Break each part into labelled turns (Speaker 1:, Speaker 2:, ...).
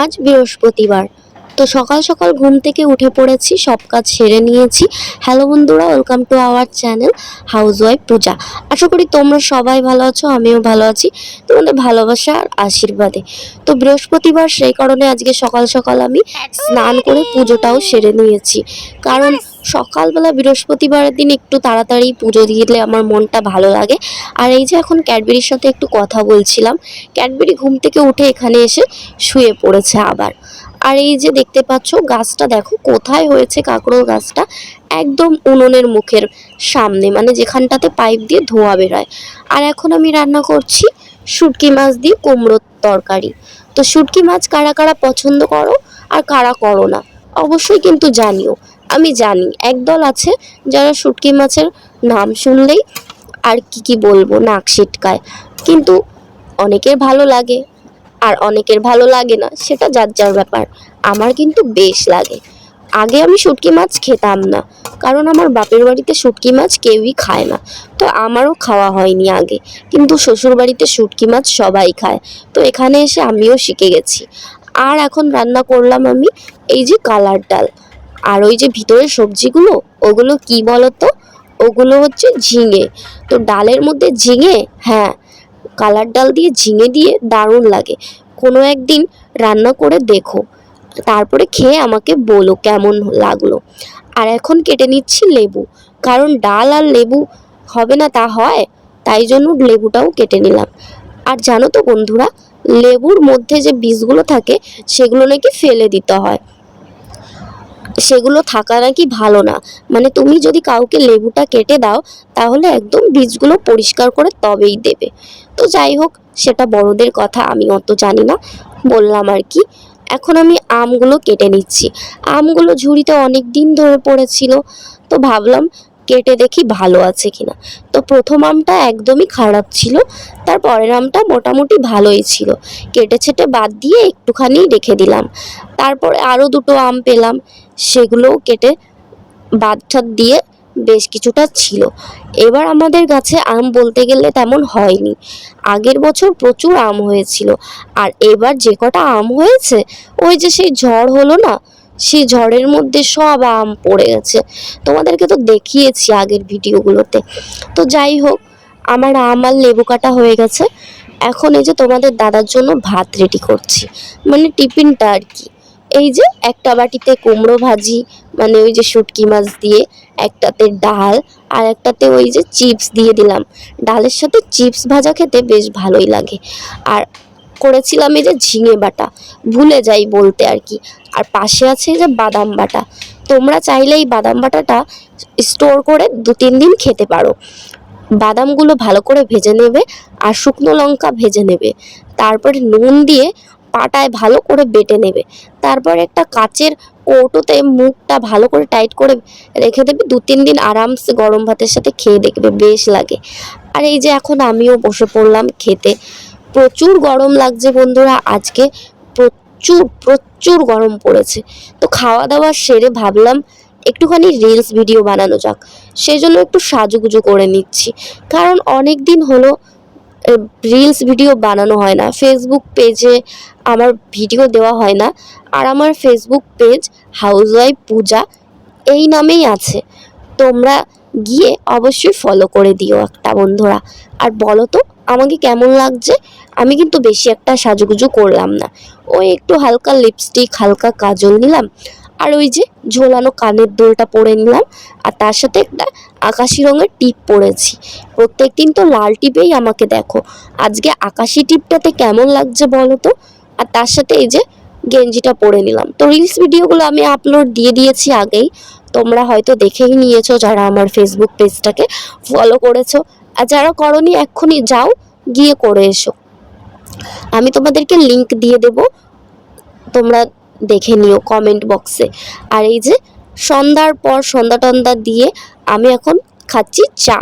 Speaker 1: আজ বৃহস্পতিবার। তো সকাল সকাল ঘুম থেকে উঠে পড়েছি সব কাজ সেরে নিয়েছি। হ্যালো বন্ধুরা welcome to our channel housewife Puja আশা করি তোমরা সবাই ভালো আছো আমিও ভালো আছি তোমাদের ভালোবাসা আর আশীর্বাদে। তো বৃহস্পতিবার সেই কারণে আজকে সকাল সকাল আমি স্নান করে পুজোটাও সেরে নিয়েছি। কারণ সকালবেলা বৃহস্পতিবারের দিন একটু তাড়াতাড়ি পুজো দিলে আমার মনটা ভালো লাগে। আর এই যে এখন ক্যাডবেরির সাথে একটু কথা বলছিলাম, ক্যাডবেরি ঘুম থেকে উঠে এখানে এসে শুয়ে পড়েছে আবার। আর এই যে দেখতে পাচ্ছ গাছটা দেখো, কোথায় হয়েছে কাঁকড়োল গাছটা? একদম উনুনের মুখের সামনে মানে যেখানটাতে পাইপ দিয়ে ধোয়া বেরোয়। আর এখন আমি রান্না করছি শুটকি মাছ দিয়ে কুমড়োর তরকারি। তো শুটকি মাছ কারা কারা পছন্দ করো আর কারা করো না, অবশ্যই কিন্তু জানিও। আমি জানি, একদল আছে যারা শুটকি মাছের নাম শুনলেই আর কি কি বলব নাক সিটকায়। কিন্তু অনেকের ভালো লাগে আর অনেকের ভালো লাগে না, সেটা যার যার ব্যাপার। আমার কিন্তু বেশ লাগে। আগে আমি শুটকি মাছ খেতাম না, কারণ আমার বাপের বাড়িতে শুটকি মাছ কেউই খায় না। তো আমারও খাওয়া হয়নি আগে, কিন্তু শ্বশুর বাড়িতে শুটকি মাছ সবাই খায়। তো এখানে এসে আমিও শিখে গেছি। আর এখন রান্না করলাম আমি এই যে কালার ডাল। আর ওই যে ভিতরের সবজিগুলো, ওগুলো কি বলতো? ওগুলো হচ্ছে ঝিঙে। তো ডালের মধ্যে ঝিঙে হ্যাঁ কালার ডাল দিয়ে ঝিঙে দিয়ে দারুণ লাগে। কোনো একদিন রান্না করে দেখো। তারপরে খেয়ে আমাকে বলো কেমন লাগল। আর এখন কেটে নিচ্ছি লেবু। কারণ ডাল আর লেবু হবে না তা হয়, তাই জন্য লেবুটাও কেটে নিলাম। আর জানো তো বন্ধুরা, লেবুর মধ্যে যে বীজগুলো থাকে, সেগুলো নাকি ফেলে দিতে হয়। সেগুলো থাকা নাকি ভালো না। মানে তুমি যদি কাউকে লেবুটা কেটে দাও, তাহলে একদম বীজগুলো পরিষ্কার করে তবেই দেবে। তো যাই হোক, সেটা বড়দের কথা, আমি অত জানি না। বললাম আর কি। এখন আমি আমগুলো কেটে নিচ্ছি। আমগুলো ঝুড়িতে অনেক দিন ধরে পড়েছিল। তো ভাবলাম কেটে দেখি ভালো আছে কিনা। তো প্রথম আমটা একদমই খারাপ ছিল, তার পরের আমটা মোটামুটি ভালোই ছিল। কেটে ছেটে বাদ দিয়ে একটুখানি রেখে দিলাম। তারপরে আরও দুটো আম পেলাম, সেগুলোও কেটে বাদ ঠাদ দিয়ে বেশ কিছুটা ছিল। এবার আমাদের গাছে আম বলতে গেলে তেমন হয়নি। আগের বছর প্রচুর আম হয়েছিল, আর এবার যে কটা আম হয়েছে, ওই যে সেই ঝড় হলো না সেই ঝড়ের মধ্যে সব আম পড়ে গেছে। তোমাদেরকে তো দেখিয়েছি আগের ভিডিওগুলোতে তো যাই হোক, আমার আম আর লেবু কাটা হয়ে গেছে। এখন এই যে তোমাদের দাদার জন্য ভাত রেডি করছি। মানে টিফিনটা আর কি। এই যে একটা বাটিতে কুমড়ো ভাজি মানে ওই যে শুটকি মাছ দিয়ে একটাতে ডাল আর একটাতে ওই যে চিপস দিয়ে দিলাম। ডালের সাথে চিপস ভাজা খেতে বেশ ভালোই লাগে। আর করেছিলাম এই যে ঝিঙে বাটা। ভুলে যাই বলতে আর কি। আর পাশে আছে যে বাদাম বাটা। তোমরা চাইলে এই বাদাম বাটাটা স্টোর করে দু তিন দিন খেতে পারো। বাদামগুলো ভালো করে ভেজে নেবে আর শুকনো লঙ্কা ভেজে নেবে। তারপরে নুন দিয়ে পাটায় ভালো করে বেটে নেবে। তারপর একটা কাচের কৌটোতে মুখটা ভালো করে টাইট করে রেখে দেবে। দু তিন দিন আরামসে গরম ভাতের সাথে খেয়ে দেখবে, বেশ লাগে। আর এই যে এখন আমিও বসে পড়লাম খেতে। প্রচুর গরম লাগছে বন্ধুরা। আজকে প্রচুর প্রচুর গরম পড়েছে। তো খাওয়া দাওয়া সেরে ভাবলাম একটুখানি রিলস ভিডিও বানানো যাক। সেই জন্য একটু সাজুগুজু করে নিচ্ছি। কারণ অনেক দিন হলো রিলস ভিডিও বানানো হয় না। ফেসবুক পেজে আমার ভিডিও দেওয়া হয় না। আর আমার Facebook page housewife Puja এই নামেই আছে। তোমরা গিয়ে অবশ্যই ফলো করে দিও একটা, বন্ধুরা। আর বলো তো আমাকে কেমন লাগছে? আমি কিন্তু বেশি একটা সাজুগুজু করলাম না। ওই একটু হালকা লিপস্টিক হালকা কাজল নিলাম। আর ওই যে ঝোলানো কানের দুলটা পরে নিলাম। আর তার সাথে একটা আকাশি রঙের টিপ পরেছি। প্রত্যেক দিন তো লাল টিপেই আমাকে দেখো। আজকে আকাশি টিপটাতে কেমন লাগছে বলো তো? আর তার সাথে এই যে গেঞ্জিটা পরে নিলাম। তো রিলস ভিডিওগুলো আমি আপলোড দিয়ে দিয়েছি আগেই। তোমরা হয়তো দেখেই নিয়েছো যারা আমার ফেসবুক পেজটাকে ফলো করেছ। আর যারা করনি, এক্ষুনি যাও, গিয়ে করে এসো। আমি তোমাদেরকে লিংক দিয়ে দেব। তোমরা দেখে নিও কমেন্ট বক্সে আর এই যে, সন্ধ্যার পর সন্ধ্যা টন্দা দিয়ে আমি এখন খাচ্ছি চা।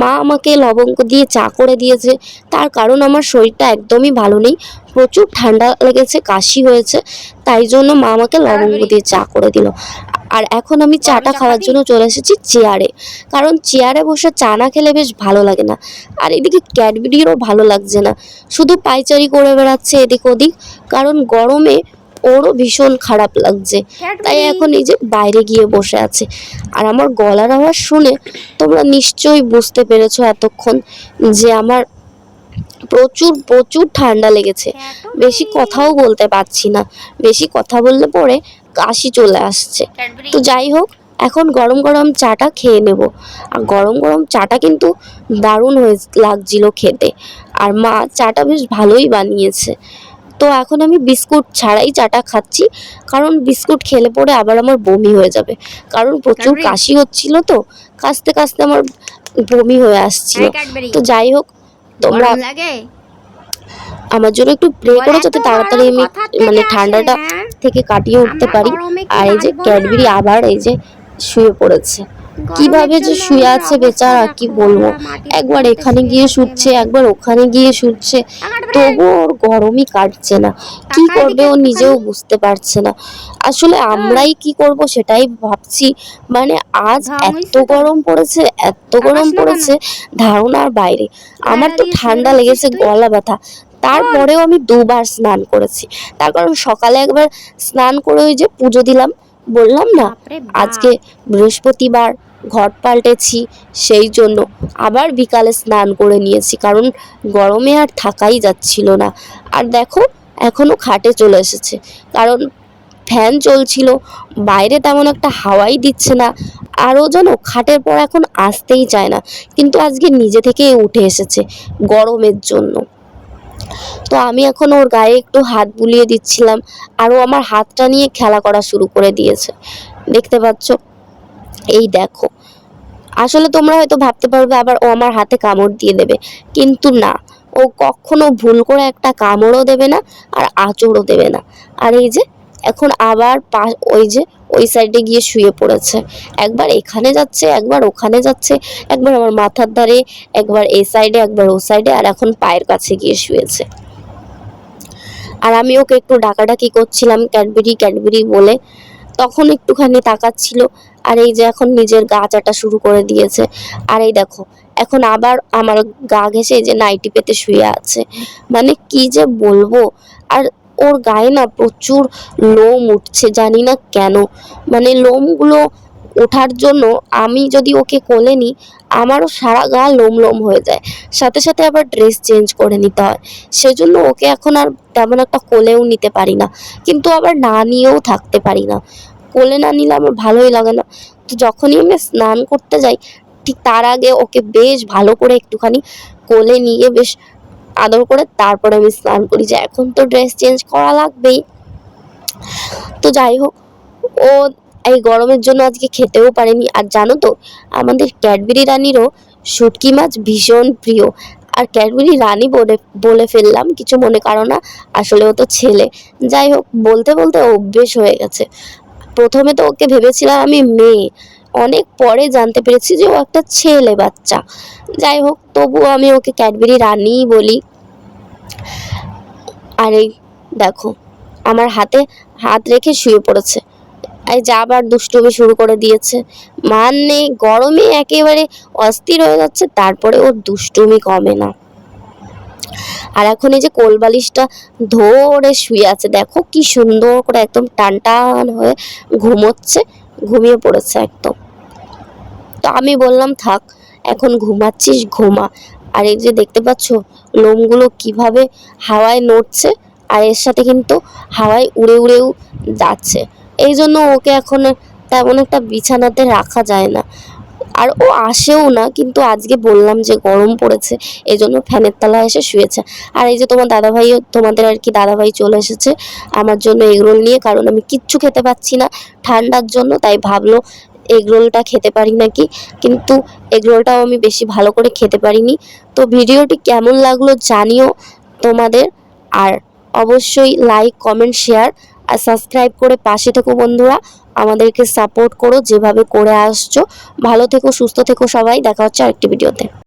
Speaker 1: মা আমাকে লবঙ্গ দিয়ে চা করে দিয়েছে। তার কারণ আমার শরীরটা একদমই ভালো নেই। প্রচুর ঠান্ডা লেগেছে, কাশি হয়েছে। তাই জন্য মা আমাকে লবঙ্গ দিয়ে চা করে দিল। আর এখন আমি চাটা খাওয়ার জন্য চলে এসেছি চেয়ারে। কারণ চেয়ারে বসে চা না খেলে বেশ ভালো লাগে না। আর এদিকে ক্যাডবেরিরও ভালো লাগছে না। শুধু পাইচারি করে বেড়াচ্ছে এদিক ওদিক। কারণ গরমে ওরও ভীষণ খারাপ লাগছে। তাই এখন এই যে বাইরে গিয়ে বসে আছে। আর আমার গলার আওয়াজ শুনে তোমরা নিশ্চয়ই বুঝতে পেরেছ এতক্ষণ যে আমার প্রচুর প্রচুর ঠান্ডা লেগেছে। বেশি কথাও বলতে পারছি না। বেশি কথা বললে পরে কাশি চলে আসছে। তো যাই হোক এখন গরম গরম চাটা খেয়ে নেব। আর গরম গরম চাটা কিন্তু দারুণ হয়ে লাগছিল খেতে। আর মা চাটা বেশ ভালোই বানিয়েছে। তো এখন আমি বিস্কুট ছাড়াই চাটা খাচ্ছি কারণ বিস্কুট খেলে পরে আবার আমার বমি হয়ে যাবে। কারণ প্রচুর কাশি হচ্ছিল তো কাশতে কাশতে আমার বমি হয়ে আসছিল। তো যাই হোক তোমরা
Speaker 2: লাগে?
Speaker 1: আমার জন্য একটু প্রে করো যাতে তাড়াতাড়ি আমি মানে ঠান্ডাটা
Speaker 2: হ্যাঁ?
Speaker 1: থেকে কাটিয়ে উঠতে পারি। আর এই যে ক্যাডবেরি আবার এই যে শুয়ে পড়েছে। কীভাবে যে শুয়ে আছে বেচারা কি বলব? একবার এখানে গিয়ে শুচ্ছে একবার ওখানে গিয়ে শুচ্ছে। তবুও ওর গরমই কাটছে না। কি করবে ও নিজেও বুঝতে পারছে না। আসলে আমরাই কি করব সেটাই ভাবছি। মানে আজ এত গরম পড়েছে এত গরম পড়েছে ধারণার বাইরে। আমার তো ঠান্ডা লেগেছে গলা ব্যথা। তারপরেও আমি দুবার স্নান করেছি। তার কারণ সকালে একবার স্নান করে ওই যে পুজো দিলাম বললাম না আজকে বৃহস্পতিবার ঘট পাল্টেছি সেই জন্য আবার বিকালে স্নান করে নিয়েছি কারণ গরমে আর থাকাই যাচ্ছিল না। আর দেখো এখনও খাটে চলে এসেছে কারণ ফ্যান চলছিল বাইরে তেমন একটা হাওয়াই দিচ্ছে না আরও যেন খাটের পর এখন আসতেই চায় না কিন্তু আজকে নিজে থেকেই উঠে এসেছে গরমের জন্য। তো আমি এখন ওর গায়ে একটু হাত বুলিয়ে দিচ্ছিলাম আর ও আমার হাতটা নিয়ে খেলা করা শুরু করে দিয়েছে। দেখতে পাচ্ছ? এই দেখো। আসলে তোমরা হয়তো ভাবতে পারবে আবার ও আমার হাতে কামড় দিয়ে দেবে। কিন্তু না, ও কখনো ভুল করে একটা কামড়ও দেবে না আর আঁচড়ও দেবে না। আর এই যে এখন আবার পা, ওই যে, ওই সাইডে গিয়ে শুয়ে পড়েছে। একবার এখানে যাচ্ছে, একবার ওখানে যাচ্ছে, একবার আমার মাথার ধারে, একবার এ সাইডে একবার ও সাইডে আর এখন পায়ের কাছে গিয়ে শুয়েছে। আর আমি ওকে একটু ডাকাডাকি করছিলাম ক্যাডবেরি ক্যাডবেরি বলে। তখন একটুখানি তাকাচ্ছিল, আর এই যে এখন নিজের গা চাটা শুরু করে দিয়েছে। আর এই দেখো, এখন আবার আমার গা ঘেসে যে নাইটি পেতে শুয়ে আছে। মানে কি যে বলব? আর ওর গায়ে না প্রচুর লোম উঠছে, জানি না কেন। মানে লোমগুলো ওঠার জন্য আমি যদি ওকে কোলে নিই, আমারও সারা গা লোম লোম হয়ে যায়। সাথে সাথে আবার ড্রেস চেঞ্জ করে নিতে হয়। সেজন্য ওকে এখন আর তেমন একটা কোলেও নিতে পারি না। কিন্তু আবার না নিয়েও থাকতে পারি না। কোলে না নিলে আমার ভালোই লাগে না। তো যখনই আমি স্নান করতে যাই, ঠিক তার আগে ওকে বেশ ভালো করে একটুখানি কোলে নিয়ে বেশ আদর করে তারপরে আমি স্নান করি যে এখন তো ড্রেস চেঞ্জ করা লাগবেই। তো যাই হোক, ও এই গরমের জন্য আজকে খেতেও পারেনি। আর জানো তো, আমাদের ক্যাডবেরি রানিরও শুটকি মাছ ভীষণ প্রিয়। আর ক্যাডবেরি রানী বলে বলে ফেললাম, কিছু মনে করো না, আসলে ও তো ছেলে। যাই হোক, বলতে বলতে অভ্যেস হয়ে গেছে। প্রথমে তো ওকে ভেবেছিলাম আমি মেয়ে। অনেক পরে জানতে পেরেছি যে ও একটা ছেলে বাচ্চা। যাই হোক তবুও আমি ওকে ক্যাডবেরি রানিই বলি। আর এই দেখো, আমার হাতে হাত রেখে শুয়ে পড়েছে। এই যা আবার দুষ্টুমি শুরু করে দিয়েছে। মান গরমে একেবারে অস্থির হয়ে যাচ্ছে, তারপরে ওর দুষ্টুমি কমে না। আর এখন এই যে কোল বালিশটা ধরে শুয়ে আছে, দেখো কি সুন্দর করে একদম টান টান হয়ে ঘুমোচ্ছে। ঘুমিয়ে পড়েছে একদম। তো আমি বললাম, থাক, এখন ঘুমাচ্ছিস, ঘুমা। আর এই যে দেখতে পাচ্ছ, লোমগুলো কীভাবে হাওয়ায় নড়ছে, আর এর সাথে কিন্তু হাওয়ায় উড়ে উড়েও যাচ্ছে। এই জন্য ওকে এখন তেমন একটা বিছানাতে রাখা যায় না। আর ও আসেও না, কিন্তু আজকে বললাম যে গরম পড়েছে এই জন্য ফ্যানের তলায় এসে শুয়েছে। আর এই যে তোমার দাদাভাইও, তোমাদের আর কি দাদাভাই চলে এসেছে আমার জন্য এগরোল নিয়ে, কারণ আমি কিচ্ছু খেতে পাচ্ছি না ঠান্ডার জন্য, তাই ভাবলো এগরোলটা খেতে পারি নাকি, কিন্তু এগরোলটাও আমি বেশি ভালো করে খেতে পারিনি। তো ভিডিওটি কেমন লাগল জানিও তোমাদের, আর অবশ্যই লাইক কমেন্ট শেয়ার আর সাবস্ক্রাইব করে পাশে থেকো বন্ধুরা। আমাদেরকে সাপোর্ট করো যেভাবে করে আসছো। ভালো থেকো, সুস্থ থেকো সবাই। দেখা হচ্ছে আরেকটি ভিডিওতে